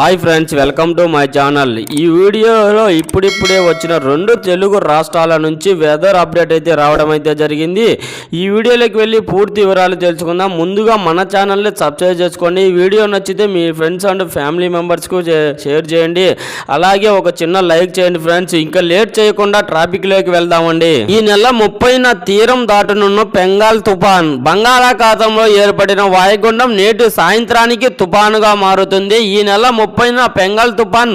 Hi friends welcome to my channel. ఈ వీడియోలో ఇప్పుడిప్పుడే వచ్చిన రెండు తెలుగు రాష్ట్రాల నుంచి వెదర్ అప్డేట్ అయితే రావడం అయితే జరిగింది. ఈ వీడియోలోకి వెళ్ళి పూర్తి వివరాలు తెలుసుకుందాం. ముందుగా మన ఛానల్ని సబ్స్క్రైబ్ చేసుకోండి. ఈ వీడియో నచ్చితే మీ ఫ్రెండ్స్ అండ్ ఫ్యామిలీ మెంబర్స్కు షేర్ చేయండి. అలాగే ఒక చిన్న లైక్ చేయండి ఫ్రెండ్స్. ఇంకా లేట్ చేయకుండా ట్రాఫిక్లోకి వెళ్దామండి. ఈ నెల ముప్పైన తీరం దాటనున్న బెంగాల్ తుఫాన్. బంగాళాఖాతంలో ఏర్పడిన వాయుగుండం నేటి సాయంత్రానికి తుఫానుగా మారుతుంది. ఈ నెల ముప్పైన పెంగల్ తుఫాన్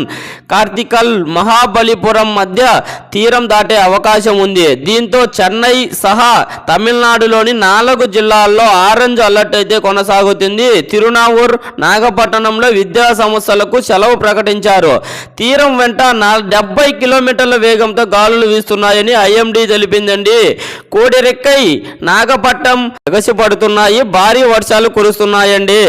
కార్తికల్ మహాబలిపురం మధ్య తీరం దాటే అవకాశం ఉంది. దీంతో చెన్నై సహా తమిళనాడులోని నాలుగు జిల్లాల్లో ఆరెంజ్ అలర్ట్ అయితే కొనసాగుతుంది. తిరునావూర్ నాగపట్టణంలో విద్యా సంస్థలకు సెలవు ప్రకటించారు. తీరం వెంట నా డెబ్బై కిలోమీటర్ల వేగంతో గాలులు వీస్తున్నాయని ఐఎండీ తెలిపిందండి. కోడిరెక్కై నాగపట్నం ఎగసిపడుతున్నాయి భారీ వర్షాలు కురుస్తున్నాయండి.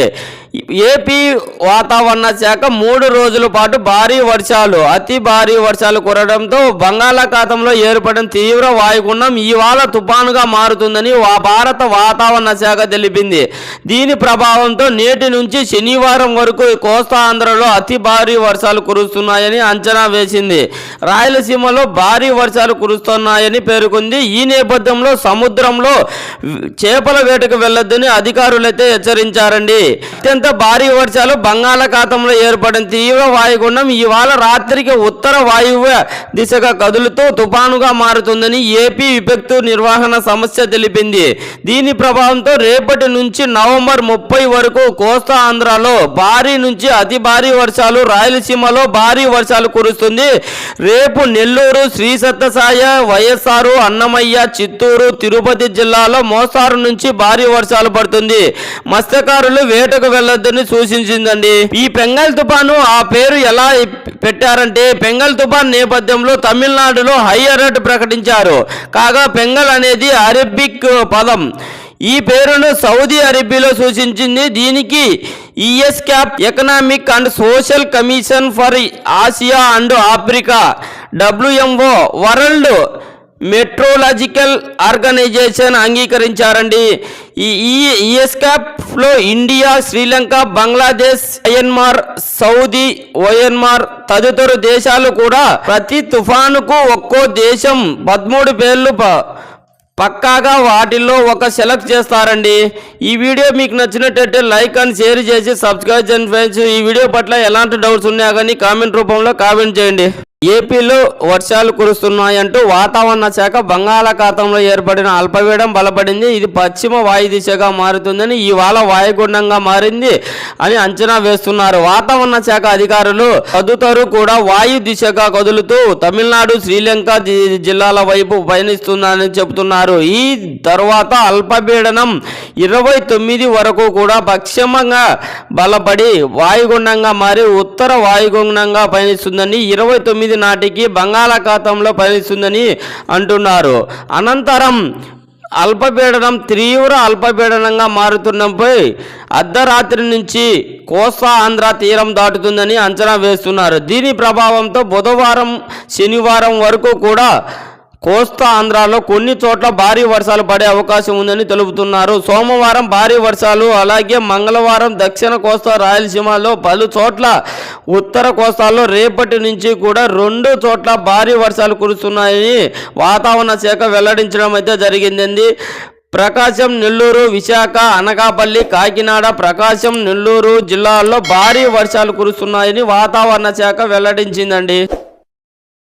ఏపీ వాతావరణ శాఖ మూడు రోజుల పాటు భారీ వర్షాలు అతి భారీ వర్షాలు కురడంతో బంగాళాఖాతంలో ఏర్పడిన తీవ్ర వాయుగుండం ఇవాళ తుఫానుగా మారుతుందని భారత వాతావరణ శాఖ తెలిపింది. దీని ప్రభావంతో నేటి నుంచి శనివారం వరకు కోస్తా ఆంధ్రలో అతి భారీ వర్షాలు కురుస్తున్నాయని అంచనా వేసింది. రాయలసీమలో భారీ వర్షాలు కురుస్తున్నాయని పేర్కొంది. ఈ నేపథ్యంలో సముద్రంలో చేపల వేటకు వెళ్ళొద్దని అధికారులైతే హెచ్చరించారండి. అత్యంత భారీ వర్షాలు బంగాళాఖాతంలో ఏర్పడిన తీవ్ర వాయుగుండం ఇవాళ రాత్రికి ఉత్తర వాయువ్య దిశగా కదులుతూ తుఫానుగా మారుతుందని ఏపీ విపత్తు నిర్వహణ సమస్య తెలిపింది. దీని ప్రభావంతో రేపటి నుంచి నవంబర్ ముప్పై వరకు కోస్తా ఆంధ్రాలో భారీ నుంచి అతి భారీ వర్షాలు రాయలసీమలో భారీ వర్షాలు కురుస్తుంది. రేపు నెల్లూరు శ్రీ సత్యసాయ వైఎస్ఆర్ అన్నమయ్య చిత్తూరు తిరుపతి జిల్లాలో మోస్తారు నుంచి భారీ వర్షాలు పడుతుంది. మత్స్యకారులు వేటకు వాళ్ళిద్దరిని సూచించిందండి. ఈ పెంగల్ తుఫాను ఆ పేరు ఎలా పెట్టారంటే పెంగల్ తుఫాన్ నేపథ్యంలో తమిళనాడులో హై అలర్ట్ ప్రకటించారు. కాగా పెంగల్ అనేది అరబిక్ పదం. ఈ పేరును సౌదీ అరేబియాలో సూచించింది. దీనికి ESCAP economic and social commission for Asia and Africa WMO world meteorological organisation అంగీకరించారండి. ఈ ఈఎస్కాప్లో India Sri Lanka Bangladesh Myanmar Saudi ఒయన్మార్ తదితర దేశాలు కూడా ప్రతి తుఫానుకు ఒక్కో దేశం పదమూడు పేర్లు ప- పక్కాగా వాటిల్లో ఒక సెలెక్ట్ చేస్తారండి. ఈ వీడియో మీకు నచ్చినట్టయితే లైక్ అండ్ షేర్ చేసి సబ్స్క్రైబ్ చేయండి ఫ్రెండ్స్. ఈ వీడియో పట్ల ఎలాంటి డౌట్స్ ఉన్నాయా కానీ కామెంట్ రూపంలో కామెంట్ చేయండి. ఏపీలో వర్షాలు కురుస్తున్నాయంటూ వాతావరణ శాఖ బంగాళాఖాతంలో ఏర్పడిన అల్పపీడం బలపడింది. ఇది పశ్చిమ వాయు దిశగా మారుతుందని ఇవాళ వాయుగుండంగా మారింది అని అంచనా వేస్తున్నారు. వాతావరణ శాఖ అధికారులు తదుతరు కూడా వాయు దిశగా కదులుతూ తమిళనాడు శ్రీలంక జిల్లాల వైపు పయనిస్తుందని చెబుతున్నారు. ఈ తర్వాత అల్పపీడనం ఇరవై తొమ్మిది వరకు కూడా పశ్చిమంగా బలపడి వాయుగుండంగా మారి ఉత్తర వాయుగుండంగా పయనిస్తుందని ఇరవై తొమ్మిది నాటికి బంగాళాఖాతంలో పయనిస్తుందని అంటున్నారు. అనంతరం అల్పపీడనం తీవ్ర అల్పపీడనంగా మారుతున్నపై అర్ధరాత్రి నుంచి కోస్తా ఆంధ్ర తీరం దాటుతుందని అంచనా వేస్తున్నారు. దీని ప్రభావంతో బుధవారం శనివారం వరకు కూడా కోస్తా ఆంధ్రాలో కొన్ని చోట్ల భారీ వర్షాలు పడే అవకాశం ఉందని తెలుపుతున్నారు. సోమవారం భారీ వర్షాలు అలాగే మంగళవారం దక్షిణ కోస్తా రాయలసీమలో పలు చోట్ల ఉత్తర కోస్తాలో రేపటి నుంచి కూడా రెండు చోట్ల భారీ వర్షాలు కురుస్తున్నాయని వాతావరణ శాఖ వెల్లడించడం అయితే జరిగిందండి. ప్రకాశం నెల్లూరు విశాఖ అనకాపల్లి కాకినాడ ప్రకాశం నెల్లూరు జిల్లాల్లో భారీ వర్షాలు కురుస్తున్నాయని వాతావరణ శాఖ వెల్లడించిందండి.